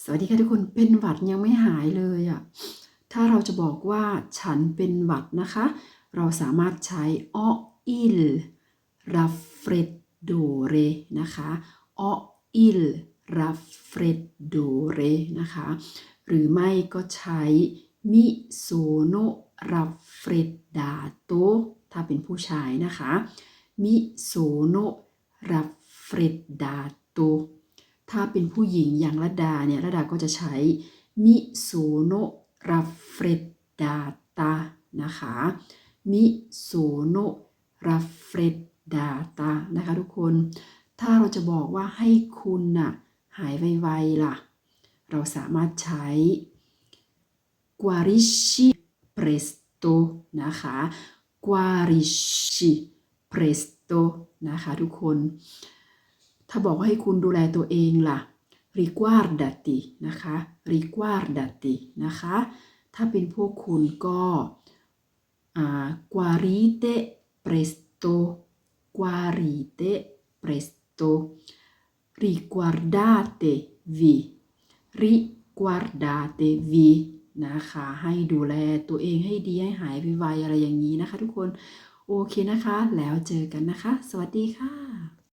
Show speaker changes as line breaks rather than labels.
สวัสดีค่ะทุกคนเป็นหวัดยังไม่หายเลยอะ่ะถ้าเราจะบอกว่าฉันเป็นหวัดนะคะ เราสามารถใช้ o il raffreddore นะคะ o il raffreddore นะคะหรือไม่ก็ใช้ mi sono raffreddato ถ้าเป็นผู้ชายนะคะ mi sono raffreddato ถ้าเป็นผู้หญิงอย่างระดาเนี่ยระดาก็จะใช้ mi sono raffreddata นะคะ mi sono raffreddata นะคะทุกคน ถ้าเราจะบอกว่าให้คุณน่ะหายไวๆล่ะ เราสามารถใช้ guarisci presto นะคะ guarisci presto นะคะทุกคน ถ้าบอกว่าให้คุณดูแลตัวเองล่ะ riguardati นะคะ riguardati นะคะ ถ้าเป็นพวกคุณก็อ่า guarite presto guarite presto riguardatevi riguardatevi นะคะ ให้ดูแลตัวเองให้ดีให้หายไวๆอะไรอย่างนี้นะคะทุกคน โอเคนะคะ แล้วเจอกันนะคะ สวัสดีค่ะ